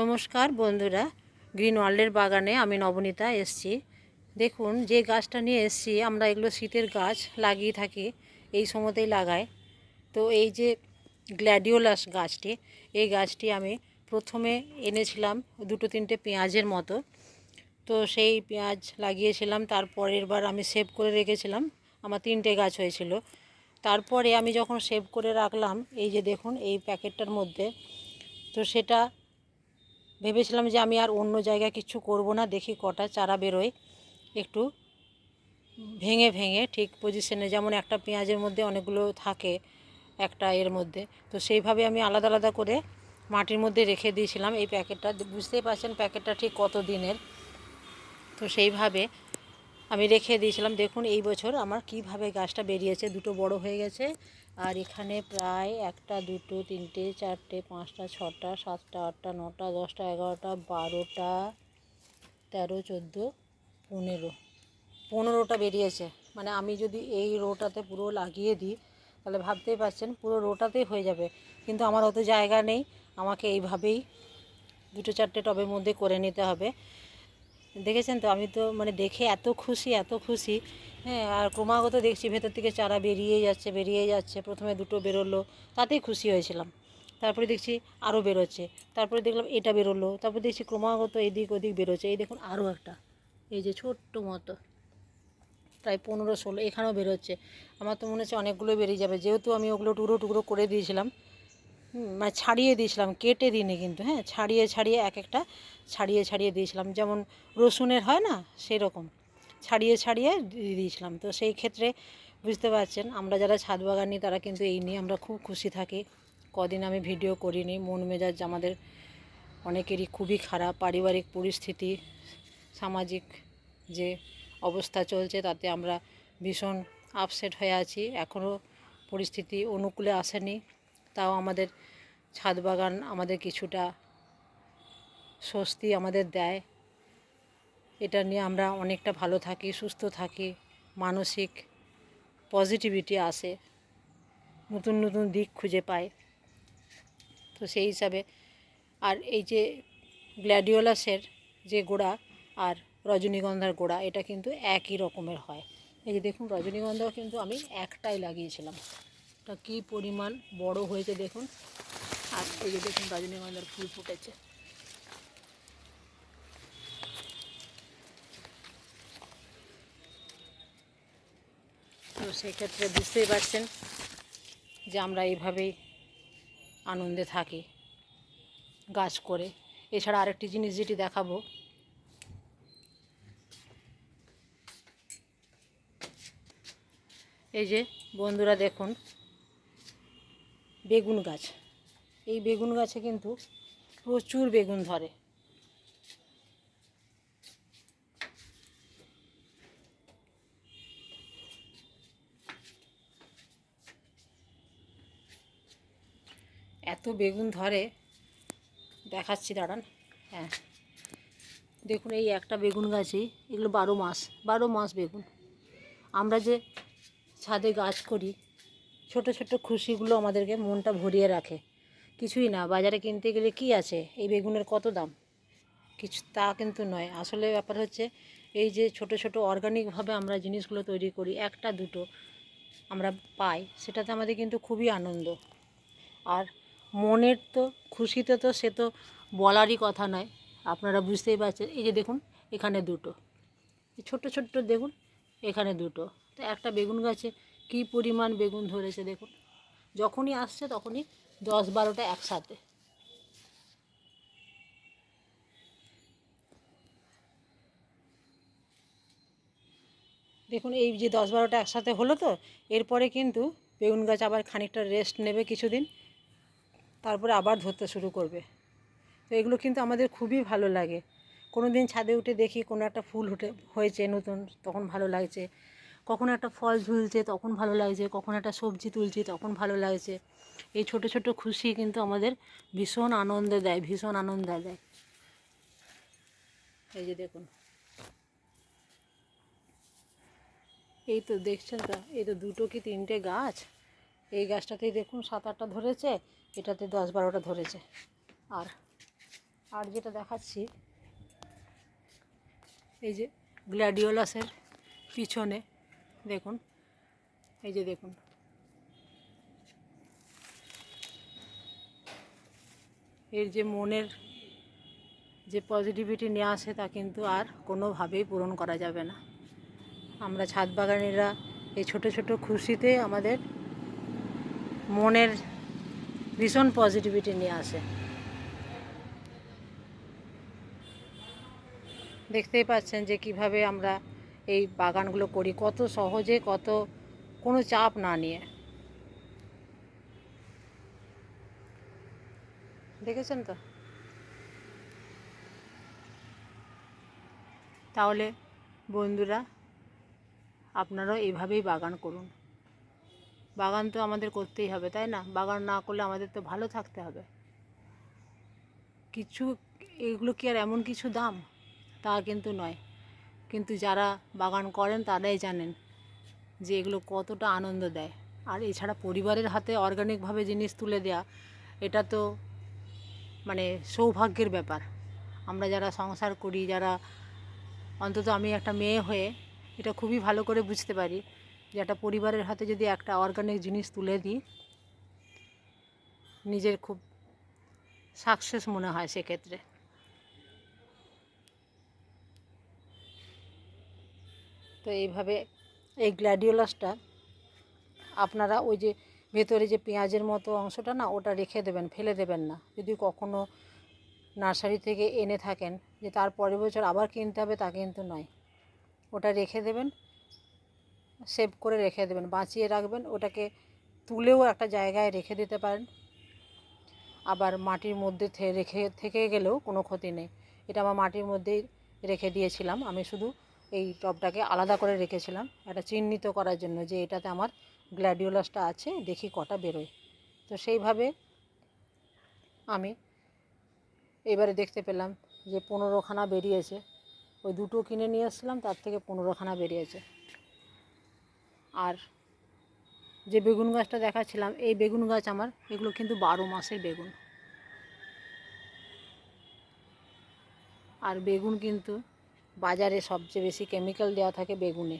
নমস্কার বন্ধুরা গ্রিন ওয়ার্ল্ডের বাগানে আমি নবনীতা এসছি। দেখুন, যে গাছটা নিয়ে এসছি, আমরা এগুলো শীতের গাছ লাগিয়ে থাকি, এই সময়তেই লাগাই। তো এই যে গ্ল্যাডিওলাস গাছটি, এই গাছটি আমি প্রথমে এনেছিলাম দুটো তিনটে পেঁয়াজের মতো। তো সেই পেঁয়াজ লাগিয়েছিলাম, তারপরের বার আমি সেভ করে রেখেছিলাম, আমার তিনটে গাছ হয়েছিল। তারপরে আমি যখন সেভ করে রাখলাম, এই যে দেখুন, এই প্যাকেটটার মধ্যে, তো সেটা ভেবেছিলাম যে আমি আর অন্য জায়গায় কিছু করব না, দেখি কটা চারা বেরোয়। একটু ভেঙে ভেঙে ঠিক পজিশনে যেমন একটা পেঁয়াজের মধ্যে অনেকগুলো থাকে একটা এর মধ্যে, তো সেইভাবে আমি আলাদা আলাদা করে মাটির মধ্যে রেখে দিয়েছিলাম। এই প্যাকেটটা, বুঝতেই পারছেন প্যাকেটটা ঠিক কত দিনের? তো সেইভাবে আমি রেখে দিয়েছিলাম, দেখুন এই বছর আমার কীভাবে গাছটা বেরিয়েছে, দুটো বড় হয়ে গেছে। আর এখানে প্রায় একটা, দুটো, তিনটে, চারটে, পাঁচটা, ছটা, সাতটা, আটটা, নটা, দশটা, এগারোটা, বারোটা, তেরো, চোদ্দ, পনেরো। পনেরোটা বেরিয়েছে। মানে আমি যদি এই রোটাতে পুরো লাগিয়ে দিই, তাহলে ভাবতেই পারছেন, পুরো রোটাতেই হয়ে যাবে। কিন্তু আমার অত জায়গা নেই, আমাকে এইভাবেই দুটো চারটে টবের মধ্যে করে নিতে হবে। দেখেছেন তো? আমি তো মানে দেখে এত খুশি এত খুশি। হ্যাঁ আর ক্রমাগত দেখছি ভেতর থেকে চারা বেরিয়ে যাচ্ছে বেরিয়ে যাচ্ছে। প্রথমে দুটো বেরোলো, তাতেই খুশি হয়েছিলাম। তারপরে দেখছি আরও বেরোচ্ছে। তারপরে দেখলাম এটা বেরোলো। তারপরে দেখছি ক্রমাগত এদিক ওদিক বেরোচ্ছে। এই দেখুন আরও একটা। এই যে ছোট্ট মতো। প্রায় পনেরো, ষোলো, এখানেও বেরোচ্ছে। আমার তো মনে হচ্ছে অনেকগুলো বেরিয়ে যাবে। যেহেতু আমি ওগুলো টুকরো টুকরো করে দিয়েছিলাম মানে ছাড়িয়ে দিয়েছিলাম, কেটে দিনে কিন্তু হ্যাঁ ছাড়িয়ে ছাড়িয়ে এক একটা ছাড়িয়ে ছাড়িয়ে দিয়েছিলাম। যেমন রসুনের হয় না সেই রকম ছাড়িয়ে ছাড়িয়ে দিয়ে দিয়েছিলাম। তো সেই ক্ষেত্রে বুঝতে পারছেন, আমরা যারা ছাদ বাগানি তারা কিন্তু এই নিয়ে আমরা খুব খুশি থাকি। কদিন আমি ভিডিও করিনি, মন মেজাজ আমাদের অনেকেরই খুবই খারাপ। পারিবারিক পরিস্থিতি, সামাজিক যে অবস্থা চলছে, তাতে আমরা ভীষণ আপসেট হয়ে আছি। এখনও পরিস্থিতি অনুকূলে আসেনি। তাও আমাদের ছাদ বাগান আমাদের কিছুটা স্বস্তি আমাদের দেয়। এটা নিয়ে আমরা অনেকটা ভালো থাকি, সুস্থ থাকি, মানসিক পজিটিভিটি আসে, নতুন নতুন দিক খুঁজে পাই। তো সেই হিসাবে আর এই যে গ্ল্যাডিওলাসের যে গোড়া আর রজনীগন্ধার গোড়া, এটা কিন্তু একই রকমের হয়। এই যে দেখুন, রজনীগন্ধাও কিন্তু আমি একটাই লাগিয়েছিলাম। তা কী পরিমাণ বড় হয়েছে দেখুন। আর এই যে দেখুন রজনীগন্ধার ফুল ফুটেছে। তো সেক্ষেত্রে বুঝতেই পারছেন যে আমরা এইভাবেই আনন্দে থাকি গাছ করে। এছাড়া আরেকটি জিনিস যেটি দেখাবো, এই যে বন্ধুরা দেখুন বেগুন গাছ। এই বেগুন গাছে কিন্তু প্রচুর বেগুন ধরে। এত বেগুন ধরে। দেখাচ্ছি, দাঁড়ান। হ্যাঁ। দেখুন, এই একটা বেগুন গাছই এগুলো বারো মাস বারো মাস বেগুন। আমরা যে ছাদে গাছ করি ছোট ছোট খুশিগুলো আমাদেরকে মনটা ভরিয়ে রাখে। কিছুই না, বাজারে কিনতে গেলে কি আছে? এই বেগুনের কত দাম? কিছু তা কিন্তু নয়। আসলে ব্যাপার হচ্ছে, এই যে ছোট ছোট অর্গানিকভাবে আমরা জিনিসগুলো তৈরি করি, একটা দুটো আমরা পাই, সেটাতে আমাদের কিন্তু খুবই আনন্দ। আর মনের তো, খুশিতে তো সে তো বলারই কথা নয়। আপনারা বুঝতেই পারছেন, এই যে দেখুন, এখানে দুটো। ছোট্ট ছোট্ট দেখুন, এখানে দুটো। তো একটা বেগুন গাছে কী পরিমাণ বেগুন ধরেছে দেখুন। যখনই আসছে তখনই দশ বারোটা একসাথে। দেখুন এই যে দশ বারোটা একসাথে হলো তো, এরপরে কিন্তু বেগুন গাছ আবার খানিকটা রেস্ট নেবে কিছুদিন, তারপরে আবার ধরতে শুরু করবে। তো এগুলো কিন্তু আমাদের খুবই ভালো লাগে। কোনো দিন ছাদে উঠে দেখি কোনো একটা ফুল উঠে, হয়েছে নতুন, তখন ভালো লাগছে। কখনো একটা ফল ঝুলছে, তখন ভালো লাগছে, কখনো একটা সবজি তুলছি, তখন ভালো লাগছে। এই ছোট ছোট খুশি কিন্তু আমাদের ভীষণ আনন্দ দেয়, ভীষণ আনন্দ দেয়। এই যে দেখুন। এই তো দেখছেন তো, এই তো দুটো কি তিনটে গাছ? এই গাছটাতেই দেখুন সাত আটটা ধরেছে, এটাতে দশ বারোটা ধরেছে। আর আর যেটা দেখাচ্ছি, এই যে গ্ল্যাডিওলাসের পিছনে দেখুন, এই যে দেখুন। এর যে মনের যে পজিটিভিটি নিয়ে আসে তা কিন্তু আর কোনোভাবেই পূরণ করা যাবে না। আমরা ছাদ বাগানিরা এই ছোট ছোট খুশিতে আমাদের মনের ভীষণ পজিটিভিটি নিয়ে আসে। দেখতেই পাচ্ছেন যে কীভাবে আমরা এই বাগানগুলো করি, কত সহজে, কত কোনো চাপ না নিয়ে। দেখেছেন তো? তাহলে বন্ধুরা, আপনারাও এইভাবেই বাগান করুন। বাগান তো আমাদের করতেই হবে, তাই না? বাগান না করলে আমাদের তো ভালো থাকতে হবে। কিছু, এগুলো কি আর এমন কিছু দাম? তা কিন্তু নয়। কিন্তু যারা বাগান করেন তারাই জানেন যে এগুলো কতটা আনন্দ দেয়। আর এছাড়া পরিবারের হাতে অর্গানিকভাবে জিনিস তুলে দেওয়া এটা তো মানে সৌভাগ্যের ব্যাপার। আমরা যারা সংসার করি, যারা অন্তত আমি একটা মেয়ে হয়ে এটা খুবই ভালো করে বুঝতে পারি যে একটা পরিবারের হাতে যদি একটা অর্গানিক জিনিস তুলে দিই, নিজের খুব সাকসেস মনে হয় সেক্ষেত্রে। তো এইভাবে এই গ্ল্যাডিওলাসটা আপনারা ওই যে ভেতরে যে পেঁয়াজের মতো অংশটা না, ওটা রেখে দেবেন, ফেলে দেবেন না। যদি কখনো নার্সারি থেকে এনে থাকেন যে তার পরের বছর আবার কিনতে হবে, তা কিন্তু নয়। ওটা রেখে দেবেন, সেভ করে রেখে দেবেন, বাঁচিয়ে রাখবেন, ওটাকে তুলেও একটা জায়গায় রেখে দিতে পারেন। আবার মাটির মধ্যে রেখে থেকে গেলেও কোনো ক্ষতি নেই। এটা আমার মাটির মধ্যেই রেখে দিয়েছিলাম। আমি শুধু এই টবটাকে আলাদা করে রেখেছিলাম। এটা চিহ্নিত করার জন্য যে এটাতে আমার গ্ল্যাডিওলাসটা আছে, দেখি কটা বেরোয়। তো সেইভাবে আমি এবারে দেখতে পেলাম যে পনেরোখানা বেরিয়েছে। ওই দুটো কিনে নিয়ে এসেছিলাম তার থেকে পনেরোখানা বেরিয়েছে। আর যে বেগুন গাছটা দেখাচ্ছিলাম, এই বেগুন গাছ আমার, এগুলো কিন্তু বারো মাসের বেগুন। আর বেগুন কিন্তু বাজারে সবচেয়ে বেশি কেমিক্যাল দেওয়া থাকে বেগুনে।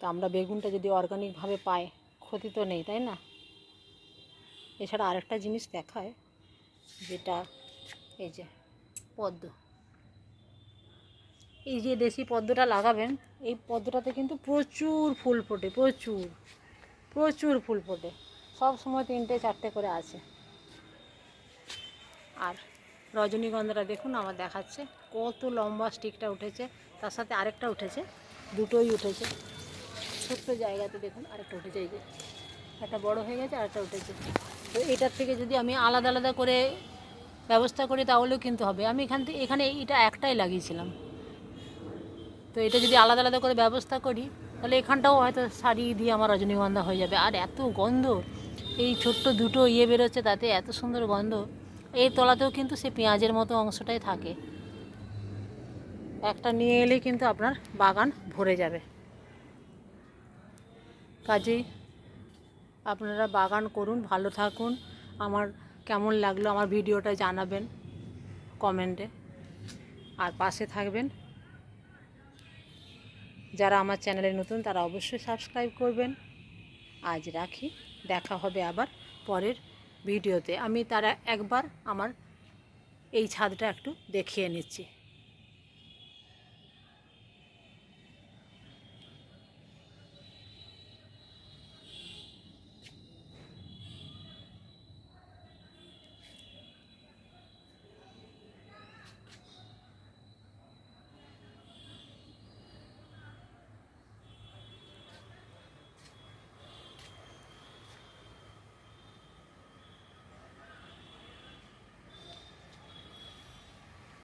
তো আমরা বেগুনটা যদি অর্গানিকভাবে পাই, ক্ষতি তো নেই, তাই না? এছাড়া আরেকটা জিনিস দেখায়, যেটা এই যে পদ্ম। এই যে দেশি পদ্মটা লাগাবেন, এই পদ্মটাতে কিন্তু প্রচুর ফুল ফোটে, প্রচুর প্রচুর ফুল ফোটে। সব সময় তিনটে, চারটে করে আছে। আর রজনীগন্ধাটা দেখুন, আমার দেখাচ্ছে। কত লম্বা স্টিকটা উঠেছে, তার সাথে আরেকটা উঠেছে, দুটোই উঠেছে। ছোট্ট জায়গাতে দেখুন, আরেকটা উঠেছে, এই যে। একটা বড় হয়ে গেছে, আরেকটা উঠেছে। তো এটার থেকে যদি আমি আলাদা আলাদা করে ব্যবস্থা করি, তাহলেও কিন্তু হবে। আমি এখান থেকে এখানে এটা একটাই লাগিয়েছিলাম। তো এটা যদি আলাদা আলাদা করে ব্যবস্থা করি, তাহলে এখানটাও হয়তো শাড়ি দিয়ে আমার রজনীগন্ধা হয়ে যাবে। আর এত গন্ধ, এই ছোট্ট দুটো ইয়ে বেরোচ্ছে, তাতে এত সুন্দর গন্ধ। এই তলাতেও কিন্তু সে পেঁয়াজের মতো অংশটাই থাকে। একটা নিয়ে এলেই কিন্তু আপনার বাগান ভরে যাবে। কাজেই আপনারা বাগান করুন, ভালো থাকুন। আমার কেমন লাগল আমার ভিডিওটা জানাবেন কমেন্টে। আর পাশে থাকবেন। যারা আমার চ্যানেলে নতুন তারা অবশ্যই সাবস্ক্রাইব করবেন। আজ রাখি, দেখা হবে আবার পরের ভিডিওতে আমি তারা একবার আমার এই ছাদটা একটু দেখিয়ে নিচ্ছি।